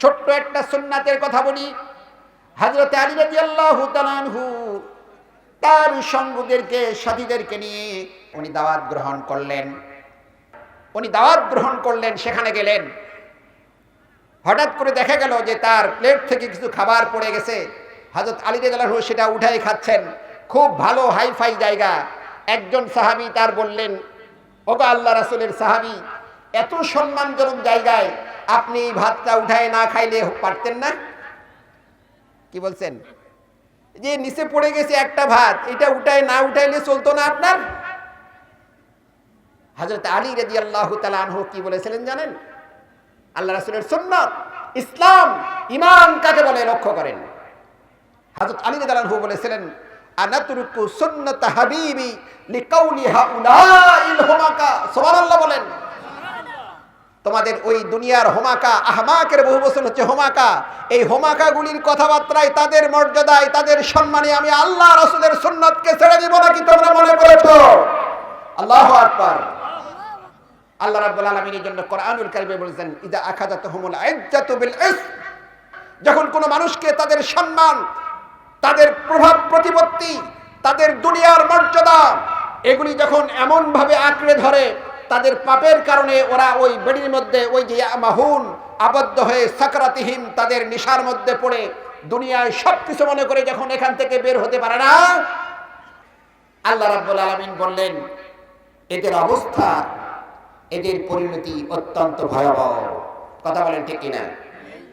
ছোট্ট একটা সুন্নাতের কথা বলি। হাজরতে তার সঙ্গীদেরকে, সাথীদেরকে নিয়ে উনি দাওয়াত গ্রহণ করলেন। উনি দাওয়াত গ্রহণ করলেন, সেখানে গেলেন। হঠাৎ করে দেখা গেল যে তার প্লেট থেকে কিছু খাবার পড়ে গেছে। হজরত আলী রাদিয়াল্লাহু সেটা উঠাই খাচ্ছেন। খুব ভালো হাইফাই জায়গা। একজন সাহাবী তার বললেন, ওগো আল্লাহ রাসূলের সাহাবী এত সম্মানজনক জায়গায় আপনি ভাতটা উঠায় না খাইলে পারতেন না? কি বলছেন? যে নিচে পড়ে গেছে একটা ভাত, এটা উঠায় না উঠাইলে চলতো না আপনার? হজরত আলী রেদি আল্লাহ তালানহ কি বলেছিলেন জানেন? আল্লাহ রাসুলের সুন্নত, ইসলাম ইমান কাকে বলে লক্ষ্য করেন? হজরত আলী রেদালানহু বলেছিলেন আনাতুরুকু সুন্নত হাবিবি লিকাউলি হাউলাইল হুমাকা। সুবহানাল্লাহ বলেন। তোমাদের ওই দুনিয়ার হোমাকা, আহমাকের বহু বছর হচ্ছে হোমাকা। এই হোমাকাগুলির কথাবার্তায় তাদের মর্যাদায়, তাদের সম্মানে আমি আল্লাহ রসুলের সুন্নতকে ছেড়ে দিব নাকি তোমরা মনে করেছ? আল্লাহ আকবার। আল্লাহ রাব্বুল আলামিনের জন্য কোরআনুল কারিমে বলেছেন, ইদা আখাযাতুহুমুল ইজ্জাতু বিল ইসম। যখন কোনো মানুষকে তাদের সম্মান, তাদের প্রভাব প্রতিপত্তি, তাদের দুনিয়ার মর্যাদা, এগুলি যখন এমনভাবে আঁকড়ে ধরে তাদের পাপের কারণে ওরা ওই বেড়ির মধ্যে, ওই যে মাহুন আবদ্ধ হয়ে সাকরাতিহীন তাদের নিশার মধ্যে পড়ে দুনিয়ায় সব কিছু মনে করে যখন এখান থেকে বের হতে পারে না, আল্লাহ রাব্বুল আলামিন বললেন, এদের অবস্থা, এদের পরিণতি অত্যন্ত ভয়াবহ। কথা বলেন ঠিক কিনা?